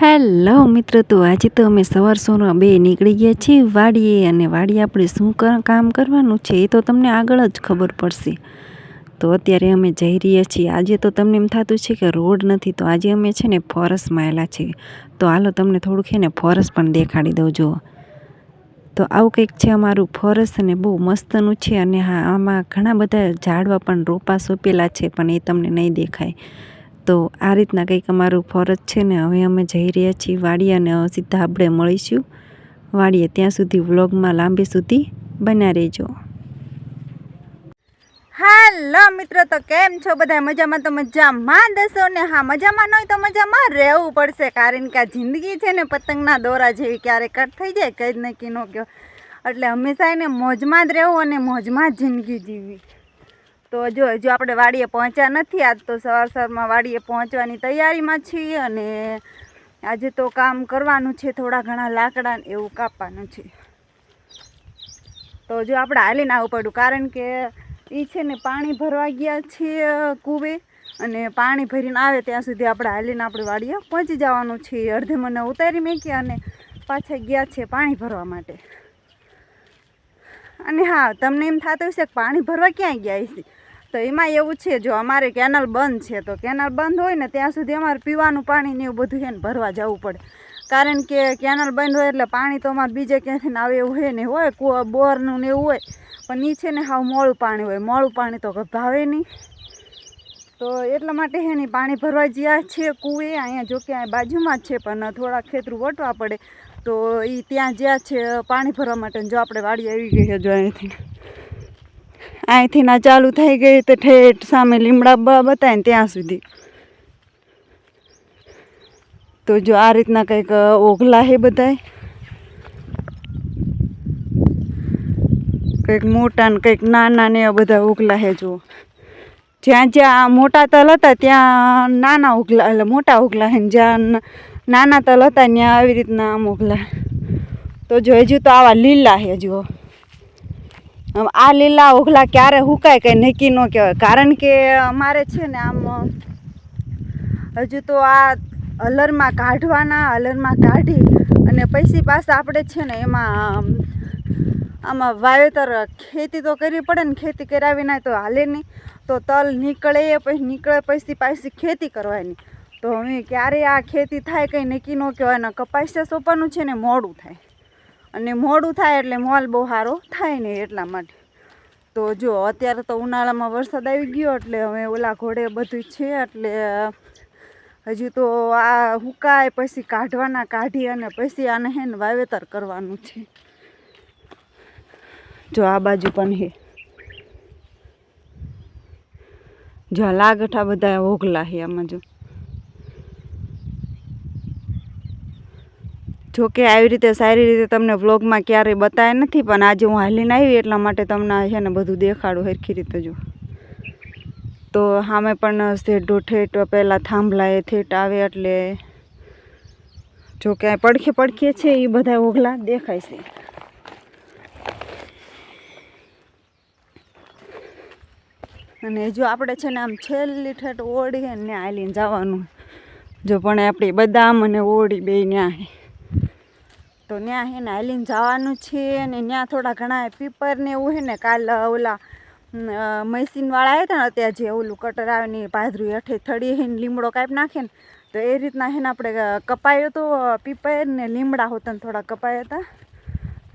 Hello મિત્રો, તો આજે તો અમે સવાર સોના બે નીકળી ગયા છીએ વાડીએ અને વાડીએ આપણે શું કામ કરવાનું છે એ તો તમને આગળ જ ખબર પડશે. તો અત્યારે અમે જઈ રહ્યા છીએ. આજે તો તમને એમ થતું છે કે રોડ નથી, તો આજે અમે છે ને ફોરેસ્ટમાં આવેલા છીએ તો હાલો તમને થોડુંક છે ને ફોરેસ્ટ પણ દેખાડી દઉં, જુઓ. તો આવું કંઈક છે અમારું ફોરેસ્ટ અને બહુ મસ્તનું છે અને હા, આમાં ઘણા બધા ઝાડવા પણ રોપા સોંપેલા છે, પણ એ તમને નહીં દેખાય. તો આ રીતના કંઈક અમારું ફરજ છે ને હવે અમે જઈ રહ્યા છીએ વાડીએ અને સીધા આપણે મળીશું. વાડીએ ત્યાં સુધી વ્લોગમાં લાંબી સુધી બન્યા રહેજો. હાલો મિત્રો, તો કેમ છો બધા? મજામાં તો મજામાં દસો ને? હા, મજામાં ન હોય તો મજામાં રહેવું પડશે, કારણ કે આ જિંદગી છે ને પતંગના દોરા જેવી ક્યારે કટ થઈ જાય, કંઈ જ નક્કી ન કહો એટલે હંમેશા એને મોજમાં જ રહેવું અને મોજમાં જ જિંદગી જીવવી. તો જો હજુ આપણે વાડીએ પહોંચ્યા નથી આજ, તો સવાર સવારમાં વાડીએ પહોંચવાની તૈયારીમાં છીએ અને આજે તો કામ કરવાનું છે, થોડા ઘણા લાકડા એવું કાપવાનું છે. તો જો આપણે હાલીને આવવું પડ્યું, કારણ કે એ છે ને પાણી ભરવા ગયા છીએ કૂવે અને પાણી ભરીને આવે ત્યાં સુધી આપણે હાલીને આપણે વાડીએ પહોંચી જવાનું છે. અડધે મને ઉતારી મૂકી અને પાછા ગયા છે પાણી ભરવા માટે. અને હા, તમને એમ થતું હશે કે પાણી ભરવા ક્યાં ગયા છે તો એમાં એવું છે, જો અમારે કેનલ બંધ છે, તો કેનલ બંધ હોય ને ત્યાં સુધી અમારે પીવાનું પાણી ને એવું બધું છે ને ભરવા જવું પડે. કારણ કે કેનલ બંધ હોય એટલે પાણી તો અમારે બીજે ક્યાંથી ને આવે એવું હોય ને હોય બોરનું ને એવું હોય. પણ એ છે ને હાવ મોળું પાણી હોય. મોળું પાણી તો ભાવે નહીં તો એટલા માટે છે ને પાણી ભરવા જ્યાં છે કૂવે અહીંયા જો કે અહીંયા બાજુમાં જ છે, પણ થોડા ખેતરું વટવા પડે. તો એ ત્યાં જ્યાં છે, પાણી ભરવા માટે જો આપણે વાડી આવી ગઈ છે જો અહીંથી. અહીંથી ના ચાલુ થઈ ગઈ તો ઠેઠ સામે લીમડા બ- બતાવે ને ત્યાં સુધી. તો જો આ રીતના કંઈક ઓઘલા હે બધાય. કંઈક મોટા ને કંઈક નાના ને એવા બધા ઓઘલા હે જુઓ. જ્યાં જ્યાં મોટા તલ હતા, ત્યાં નાના ઓગલા, એટલે મોટા ઓગલા હે જ્યાં નાના તલ હતા, ત્યાં આવી રીતના આમ ઓગલા તો જો હજુ તો આવા લીલા હે જુઓ. આ લીલા ઓઘલા ક્યારે હુકાય કંઈ નક્કી ન કહેવાય. કારણ કે અમારે છે ને આમ, હજુ તો આ હલરમાં કાઢવાના હલરમાં કાઢી અને પૈસી પાસે આપણે છે ને એમાં, આમાં વાવેતર ખેતી તો કરવી પડે ને ખેતી કરાવી ના તો હાલે નહીં. તો તલ નીકળે પછી નીકળે પૈસી પાછી ખેતી કરવાની. તો હવે ક્યારે આ ખેતી થાય કંઈ નક્કી ન કહેવાય ને કપાસિયા સોંપવાનું છે ને મોડું થાય. અને મોડું થાય એટલે મોલ બહુ સારો થાય નહીં એટલા માટે. તો જો, અત્યારે તો ઉનાળામાં વરસાદ આવી ગયો એટલે હવે ઓલા ઘોડે બધું છે એટલે હજુ તો આ હુકાય, પછી કાઢવાના કાઢી અને પછી આને હે ને વાવેતર કરવાનું છે. જો, આ બાજુ પણ હે. જો લાગઠા બધા ઓગલા હે આમાં જો. જો કે આવી રીતે સારી રીતે તમને વ્લોગમાં ક્યારેય બતાવ્યા નથી, પણ આજે હું હાલીને આવી એટલા માટે તમને છે ને બધું દેખાડું સરખી રીતે જો. તો સામે પણ શેઢો ઠેઠ પહેલાં થાંભલા એ ઠેઠ આવે એટલે જો કે આ પડખે પડખે છે એ બધા ઓગલા દેખાય છે. અને જો આપણે છે ને આમ છેલ્લી ઠેઠ ઓળીએ ને આલીને જવાનું. જો પણ આપણી બદામ અને ઓળી બે ન્યા તો ત્યાં હે ને હાલીને જવાનું છે અને ત્યાં થોડા ઘણા પીપર ને એવું છે ને કાલ ઓલા મશીનવાળા આવ્યા હતા ને ત્યાં જે ઓલું કટર આવે ને પાધરું હેઠે થડી હે લીમડો કાપી નાખે ને, તો એ રીતના હે ને આપણે કપાયો તો પીપર ને લીમડા હોતા ને થોડા કપાયા હતા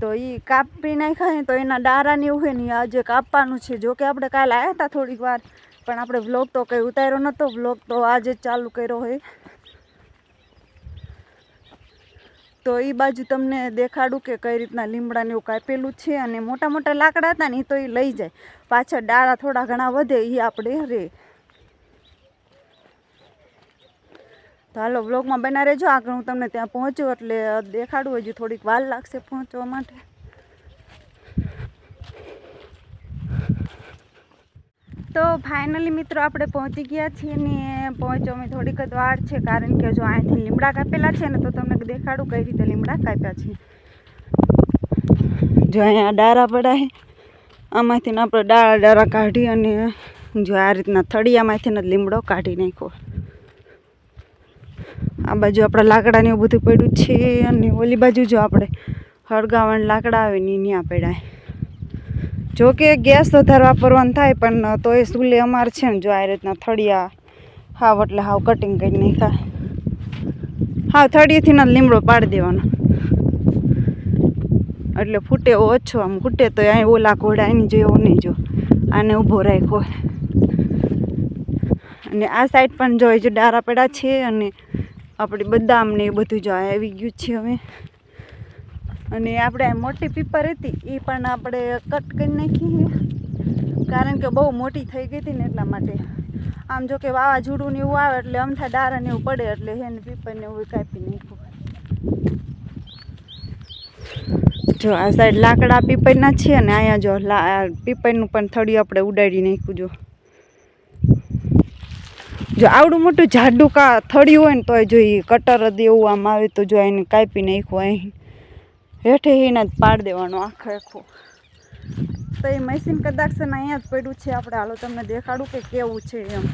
તો એ કાપી નાખ્યા ને તો એના ડારા ને એવું હોય ને આજે કાપવાનું છે. જો કે આપણે કાલે આવ્યા હતા થોડીક વાર, પણ આપણે વ્લોગ તો કંઈ ઉતાર્યો નહોતો વ્લોગ તો આજે ચાલુ કર્યો હોય તો એ બાજુ તમને દેખાડું કે કઈ રીતના લીમડાને એવું કાપેલું છે અને મોટા મોટા લાકડા હતા ને એ તો એ લઈ જાય. પાછળ ડાળા થોડા ઘણા વધે એ આપણે રે તો હાલો બ્લોગમાં બના રહેજો. આગળ હું તમને ત્યાં પહોંચું એટલે દેખાડું, હજુ થોડીક વાર લાગશે પહોંચવા માટે. તો ફાઇનલી મિત્રો આપણે પહોંચી ગયા છીએ ને પહોંચવામાં થોડીક જ વાર છે, કારણ કે જો અહીંથી લીમડા કાપેલા છે ને તો તમને દેખાડું કઈ રીતે લીમડા કાપ્યા છે. જો અહીંયા ડારા પડાય, આમાંથી આપણે ડાળા ડારા કાઢી અને જો આ રીતના થળિયામાંથી ને લીમડો કાઢી નાખ્યો. આ બાજુ આપણે લાકડાની એવું બધું પડ્યું છે અને ઓલી બાજુ જો આપણે હળગાવણ લાકડા આવે ને ત્યાં પડ્યા. જો કે ગેસ વધારે વાપરવાનું થાય, પણ તો એ ચૂલે અમારે છે ને જો આ રીતના થળિયા હાવ એટલે હાવ કટિંગ કરી નાખ્યા. હાવ થળિયેથી ને લીમડો પાડી દેવાનો. એટલે ફૂટે ઓછો, આમ ફૂટે તો અહીં ઓલા ઘોડા એની જોયો નહીં જો. આને ઊભો રાખ્યો. અને આ સાઈડ પણ જો જો ડારા પેડા છે અને આપણે બદામ ને એ બધું જો આવી ગયું છે હવે. અને આપણે મોટી પીપર હતી, એ પણ આપણે કટ કરી નાખી કારણ કે બહુ મોટી થઈ ગઈ હતી ને એટલા માટે. આમ જો કે વાવાઝોડું ને એવું આવે એટલે અમથા ડારા ને એવું પડે એટલે એને પીપર ને એવું કાપી નાખ્યું. જો આ સાઈડ લાકડા પીપરના છે અને અહીંયા જો પીપરનું પણ થડી આપણે ઉડાડી નાખ્યું જો. જો આવડું મોટું જાડું કા થળિયું હોય ને તોય જો એ કટર જ એવું આમ આવે તો જો એને કાપી નાખ્યું અહીં. હેઠે એને જ પાડી દેવાનું આખે આખું. તો એ મશીન કદાચ છે અહીંયા જ પડ્યું છે આપણે. હાલો તમને દેખાડું કે કેવું છે એમ.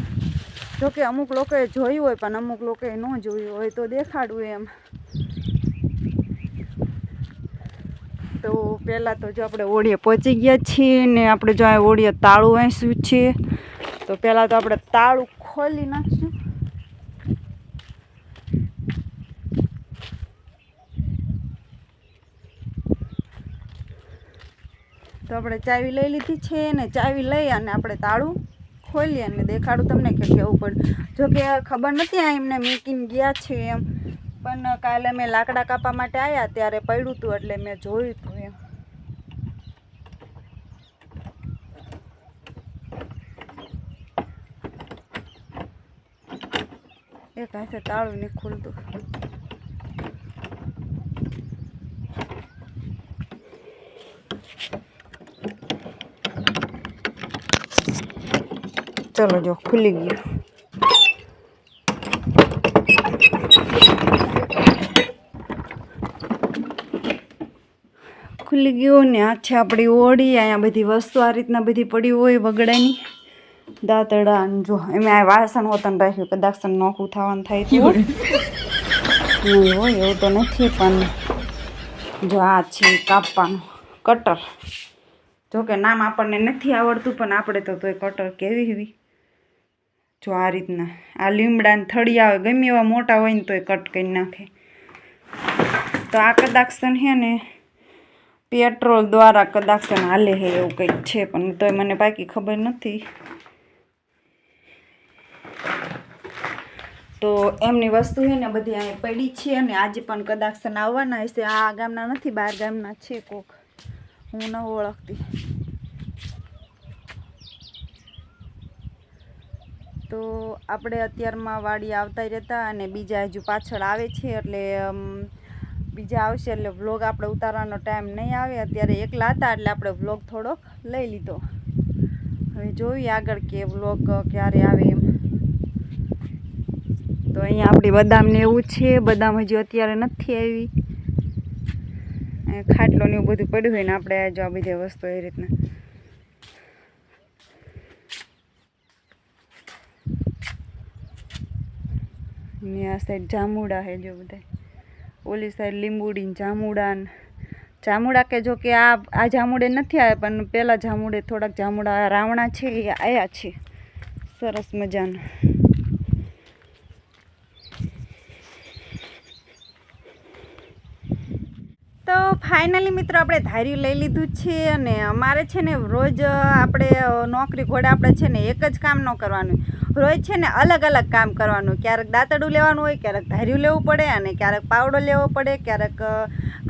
જોકે અમુક લોકોએ જોયું હોય, પણ અમુક લોકોએ ન જોયું હોય, તો દેખાડું એમ. તો પહેલાં તો જો આપણે ઓળીએ પહોંચી ગયા છીએ ને આપણે જો ઓળીએ તાળું વાંચ્યું છે, તો પહેલાં તો આપણે તાળું ખોલી નાખશું. તો આપણે ચાવી લઈ લીધી છે ને ચાવી લઈ અને આપણે તાળું ખોલીએ અને દેખાડું તમને કે કેવું પડે. જો કે ખબર નથી આ એમને મૂકીને ગયા છે એમ. પણ કાલે મેં લાકડા કાપવા માટે આવ્યા ત્યારે પડ્યું હતું એટલે મેં જોયું હતું એમ. એક હાથે તાળું નહીં ખુલતું. ચલો જો ખુલી ગયું. ખુલી ગયું ને આ છે આપણી ઓળી અહીંયા બધી વસ્તુ આ રીતના બધી પડી હોય વગડાની. દાંતડા ને જો એમાં આ વાસણ હોતન રાખ્યું કદાચ નોખું થવાનું થાય તો. હોય? એવું તો નથી પણ જો આ છે કાપવાનું. કટર. જોકે નામ આપણને નથી આવડતું પણ આપણે તો તોય કટર કેવી એવી? જો આ રીતના. આ લીમડા ને થળિયા ગમે એવા મોટા હોય ને તોય કટ કરી નાખે. તો આ કદાક્ષણ છે ને, પેટ્રોલ દ્વારા કદાક્ષણ હાલે છે એવું કંઈક છે, પણ તોય મને બાકી ખબર નથી. તો એમની વસ્તુ છે ને બધી અહીં પડી છે અને આજે પણ કદાક્ષણ આવવાના હશે. આ ગામના નથી, બહાર ગામના છે કોક. હું ન ઓળખતી. તો આપણે અત્યારમાં વાડી આવતા રહેતા અને બીજા હજુ પાછળ આવે છે એટલે બીજા આવશે એટલે વ્લોગ આપણે ઉતારવાનો ટાઈમ નહીં આવે. અત્યારે એકલા હતા એટલે આપણે વ્લોગ થોડોક લઈ લીધો. હવે જોઈએ આગળ કે વ્લોગ ક્યારે આવે એમ. તો અહીંયા આપણી બદામને એવું છે. બદામ હજુ અત્યારે નથી આવી. ખાટલો ને એવું બધું પડ્યું હોય ને આપણે જો આ બધી વસ્તુ એ રીતના. આ સાઈડ જામુડા હે જો બધા ઓલી સાઈડ લીંબુડી જામુડા જામુડા કે જો કે આ આ જામુડે નથી આવ્યા પણ પહેલાં જામુડે થોડાક જામુડા રાવણા છે એ આવ્યા છે. સરસ મજાના. તો ફાઇનલી મિત્રો આપણે ધાર્યું લઈ લીધું છે અને અમારે છે ને રોજ આપણે નોકરી ઘોડા આપણે છે ને એક જ કામ ન કરવાનું. રોજ છે ને અલગ અલગ કામ કરવાનું. ક્યારેક દાંતડું લેવાનું હોય, ક્યારેક ધાર્યું લેવું પડે અને ક્યારેક પાવડો લેવો પડે, ક્યારેક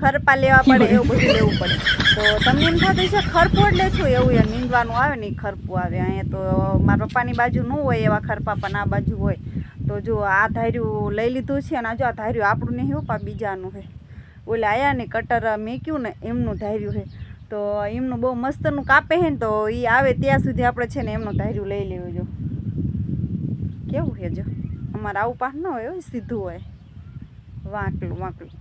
ખરપા લેવા પડે, એવું બધું લેવું પડે. તો તમને એમ થતું છે ખરપો એટલે શું? એવું એ નીંદવાનું આવે ને ખરપું આવે. અહીંયા તો મારા પપ્પાની બાજુ ન હોય એવા ખરપા, પણ આ બાજુ હોય. તો જો આ ધાર્યું લઈ લીધું છે અને જો આ ધાર્યું આપણું નહીં હોપા બીજાનું છે ઓલે આયા ને કટર મેક્યું ને એમનું ધાર્યું છે તો એમનું બહુ મસ્તનું કાપે છે ને તો એ આવે ત્યાં સુધી આપણે છે ને એમનું ધાર્યું લઈ લેવું જો. કેવું છે જો અમારે આવું પાક ન હોય સીધું હોય. વાંકલું વાંકલું.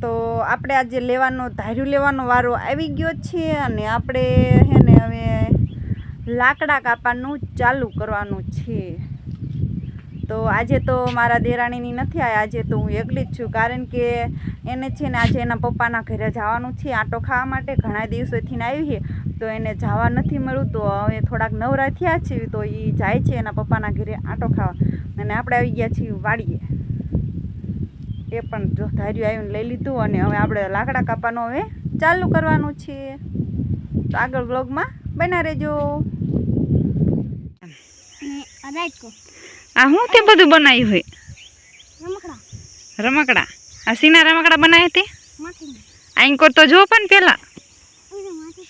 તો આપણે આજે લેવાનો, ધાર્યું લેવાનો વારો આવી ગયો છે અને આપણે હે ને હવે લાકડા કાપવાનું ચાલુ કરવાનું છે. તો આજે તો મારા દેરાણીની નથી આવ્યા આજે તો હું એકલી જ છું. કારણ કે એને છે ને આજે એના પપ્પાના ઘરે જવાનું છે, આટો ખાવા માટે. ઘણા દિવસોથી આવી છે. તો એને જવા નથી મળ્યું તો હવે થોડાક નવરા થયા છે તો એ જાય છે એના પપ્પાના ઘરે આટો ખાવા. અને આપણે આવી ગયા છીએ વાડીએ. એ પણ જો ધાર્યું આવીને લઈ લીધું અને હવે આપણે લાકડા કાપવાનું હવે ચાલુ કરવાનું છે. તો આગળ બ્લોગમાં બના રહેજો. આ હું તે બધું બનાવ્યું હોય? રમકડા. રમકડા. આ સીના રમકડા બનાવ્યા તે? આઈન તો જો પણ પેલા ઓય માથી મોટો મોટો છે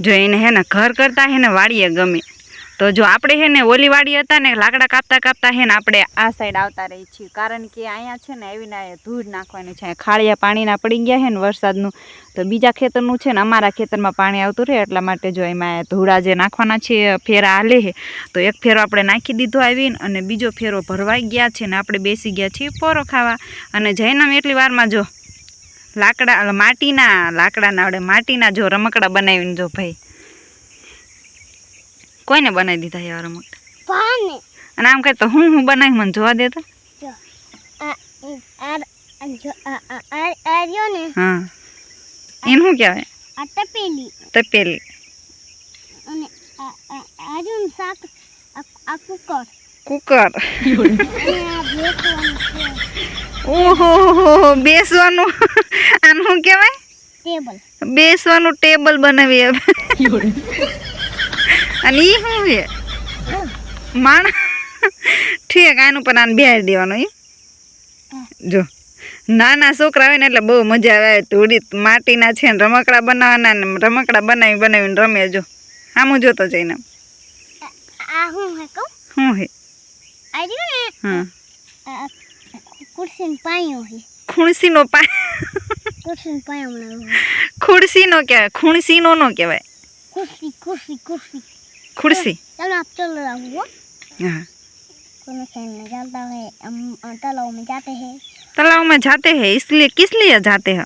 જો એને હે ને ઘર કરતા હે ને વાડીએ ગમે. તો જો આપણે હે ને ઓલી વાડી હતા ને લાકડા કાપતા કાપતા હે ને આપણે આ સાઈડ આવતા રહીએ છીએ. કારણ કે અહીંયા છે ને આવીને અહીંયા ધૂળ નાખવાની છે. ખાળિયા પાણીના પડી ગયા છે ને વરસાદનું. તો બીજા ખેતરનું છે ને અમારા ખેતરમાં પાણી આવતું રહે એટલા માટે જો એમાં ધૂળા જે નાખવાના છે ફેરા હાલે છે તો એક ફેરો આપણે નાખી દીધો આવીને અને બીજો ફેરો ભરવાઈ ગયા છે ને આપણે બેસી ગયા છીએ પોરો ખાવા. અને જૈનમ એટલી વારમાં જો લાકડા માટીના લાકડાના આપણે માટીના જો રમકડા બનાવીને જો ભાઈ. કોઈને બનાવી દીધા એવા રમકડા? અને આમ કહે તો હું હું બનાવી મને જોવા દેતો. હા. એનું શું કહેવાય? તપેલી. તપેલી. અને શાક આ કુકર. ઓહો બેસવાનું. આનું શું કહેવાય? ટેબલ. બેસવાનું ટેબલ બનાવી અને એ શું છે? માણ ઠીક આનું પણ આને બિહારી દેવાનું એ જો. નાના છોકરા હોય ને એટલે બહુ મજા આવે. થોડી માટીના છે ને રમકડા બનાવવાના ને રમકડા બનાવી બનાવીને રમે જો. આમ જોતો જઈને હું હે કહું? શું હે? હા. આ કુર્સીનો પાયો હે ખુણસીનો પા કુર્સીનો પાયો બનાવ્યો ખુરશીનો કહેવાય ખુણસીનો નો કહેવાય कुर्सी कुर्सी कुर्सी ખુરશી चलो आप चल रहा हुआ હા कोनो खेलने चलता है हम तालाब में जाते हैं तालाब में जाते हैं इसलिए किस लिए जाते हैं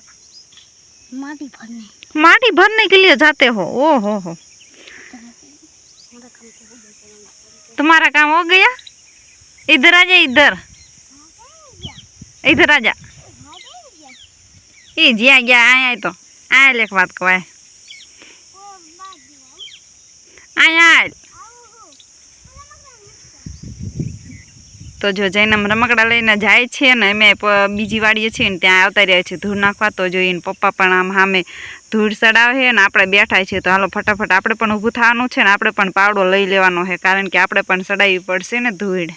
माटी भरने माटी भरने के लिए जाते हो ओ हो हो तुम्हारा काम हो गया इधर आ जा इधर इधर आ जा એ જ્યાં ગયા અહીંયા તો આ લેખ વાત કવાય અહીંયા આય. તો જો જૈનમ રમકડા લઈને જાય છે ને અમે પ- બીજી વાડીએ છીએ ને ત્યાં આવતા રહ્યા છે ધૂળ નાખવા તો જોઈને પપ્પા પણ આમ સામે ધૂળ ચડાવે છે ને આપણે બેઠા છીએ તો હાલો ફટાફટ આપણે પણ ઊભું થવાનું છે ને આપણે પણ પાવડો લઈ લેવાનો છે કારણ કે આપણે પણ ચડાવવી પડશે ને ધૂળ